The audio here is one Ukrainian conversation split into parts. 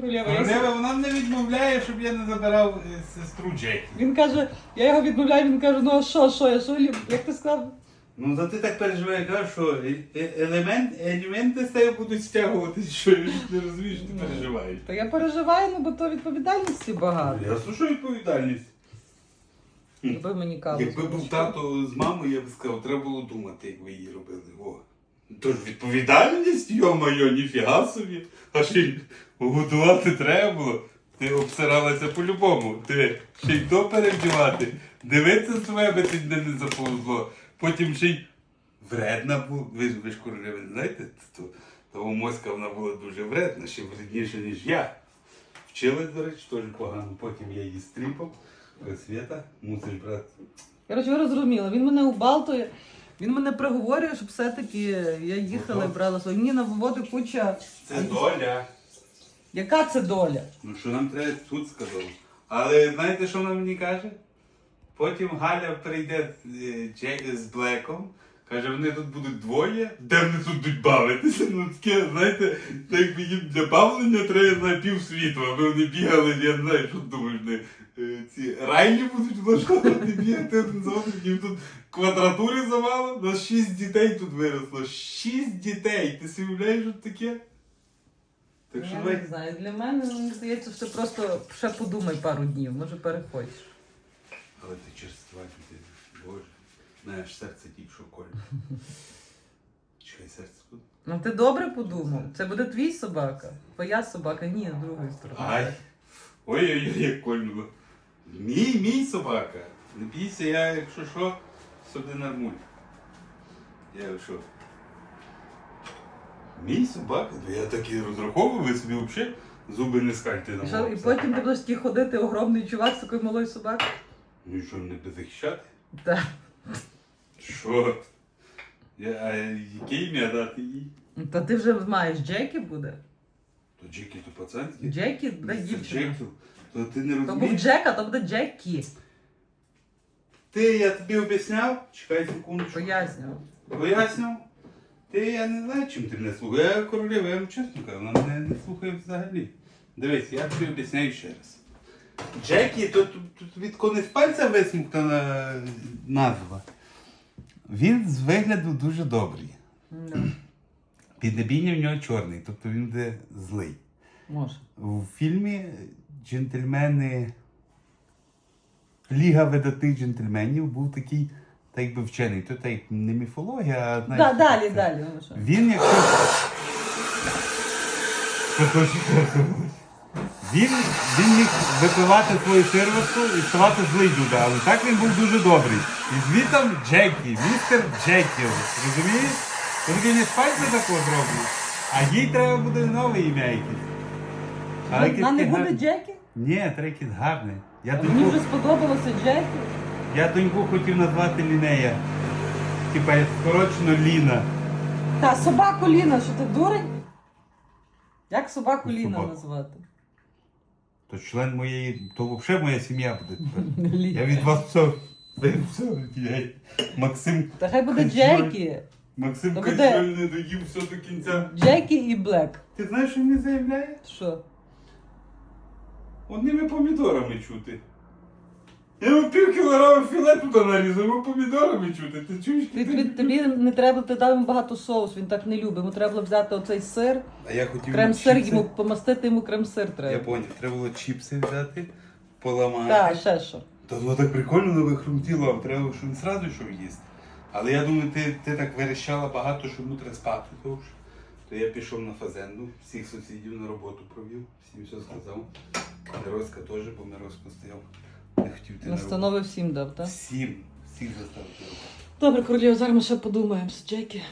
Королева, я... Королева, вона не відмовляє, щоб я не забирав е, сестру Джекі. Він каже, я його відмовляю, він каже, ну а що, що, я що, як ти сказав? Ну, то ти так переживаєш, кажеш, що е- е- елемент, елементи з тебе будуть стягувати, що я не розумієш, ти Ну. переживаєш. Та я переживаю, ну бо то відповідальності багато. Я слушаю відповідальність. Якби мені каву. Якби був тато з мамою, я б сказав, треба було думати, як ви її робили. О. Тож відповідальність, йо-моє, ніфіга собі. А ще й готувати треба було. Ти обсиралася по-любому. Ти ще й то перевдівати. Дивитися з тебе ти не заповзло. Потім ще й вредна була. Ви ж ви ж королеви, знаєте, то, того моська вона була дуже вредна, ще вредніша, ніж я. Вчилась, до речі, теж погано. Потім я її стріпав. Свята, мусиш брати. Коротше, ви розуміли, він мене убалтує, він мене приговорює, щоб все-таки я їхала і брала свою. Ні, на воду куча. Це доля. Яка це доля? Ну що нам треба тут сказав. Але знаєте, що вона мені каже? Потім Галя прийде е, з Блеком. Каже, вони тут будуть двоє, де вони тут будуть бавитися. Ну таке, знаєте, так якби їм для бавлення треба на півсвіту, аби вони бігали, я не знаю, що думаєш, не, е, ці райлі будуть влаштовувати бігати один за одним, їм тут квадратури завало, нас шість дітей тут виросло. Шість дітей! Ти собі уявляєш, що таке? Так що Я не знаю. Для мене мені здається, що просто ще подумай пару днів, може переходиш. Але ти черства людина, Боже. Знаєш, серце тільки що коль. Чекай, серце тут. Ну ти добре подумав. Це буде твій собака. Твоя собака, ні, з другої сторони. Ай! Ой-ой-ой, як кольнуло. Мій, мій собака. Не бійся, я, якщо що, сюди нормуль. Я що? Мій собака? Ну, Я так і розраховував, ви собі взагалі зуби не скальте на що, і потім ти будеш такий ходити огромний чувак з такою малою собакою. Ну і що, мене буде захищати? Так. Що? Я, а яке ім'я дати їй? Та ти вже маєш Джекі буде. То Джекі, то пацанський? Джекі буде Це дівчина. То ти не То був розумієш? Джека, то буде Джекі. Ти, я тобі об'ясняв? Чекай секундочку. Пояснював. Пояснював? Ти, я не знаю, чим ти мене слухаєш. Я королева, я вам чесно кажу, вона мене не слухає взагалі. Дивись, я тобі об'ясняю ще раз. Джекі, тут, тут від кони з пальця висмоктана назва. Він з вигляду дуже добрий. Да. Піднебіння в нього чорний, тобто він буде злий. Може. У фільмі джентльмени. Ліга видатних джентльменів був такий, так якби вчений. То так не міфологія, а знаєш. Да, далі, далі. ну що. Він якщо. Він, він міг випивати свою сирватку і ставати злий дуда, але так він був дуже добрий. І звітом Джекі, містер Джекіл. Розумієш? Тільки не з пальця такого зроблю. А їй треба буде нове ім'я якесь. Вона не буде. Джекі? Ні, якесь гарне. Я А Мені вже сподобалося Джекі. я доньку хотів назвати Лінея. Типа скорочено Ліна. Та собаку Ліна, що ти дурень? Як собаку Ліна Собаку. назвати? То член моєї, то взагалі моя сім'я буде тепер. Я від вас все. Все, я- Максим. Та хай буде. Джекі. Максим Та буде- не доїв все до кінця. Джекі і Блек. Ти знаєш, що він заявляє? Що? Одними помідорами чути. Я йому пів кілограма філе туди нарізав, йому помідорами чути. Ти чуєш? Ти, тобі, тобі не треба, ти дав йому багато соус, він так не любить. Йому треба було взяти оцей сир, А я хотів крем-сир, чіпси. йому помастити йому крем-сир Я треба. поняв, треба було чіпси взяти, поламати. Так, ще що. Та воно так прикольно не вихрумтіло, а треба, щоб він зразу йшов їсти. Але я думаю, ти, ти так верещала багато, що йому треба спати. То, ж. то я пішов на фазенду, всіх сусідів на роботу провів, всім все сказав. Мироська теж, бо Мироська стояв. Не хотів ти на Настанови всім дав, так? Всім, всіх заставив. Добре, королів, зараз ми ще подумаємо з Джекі.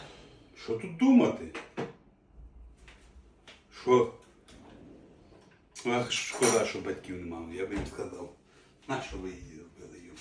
Що тут думати? Що? Ах, шкода, що батьків немає, я би їм сказав. Нащо ви її робили, йому?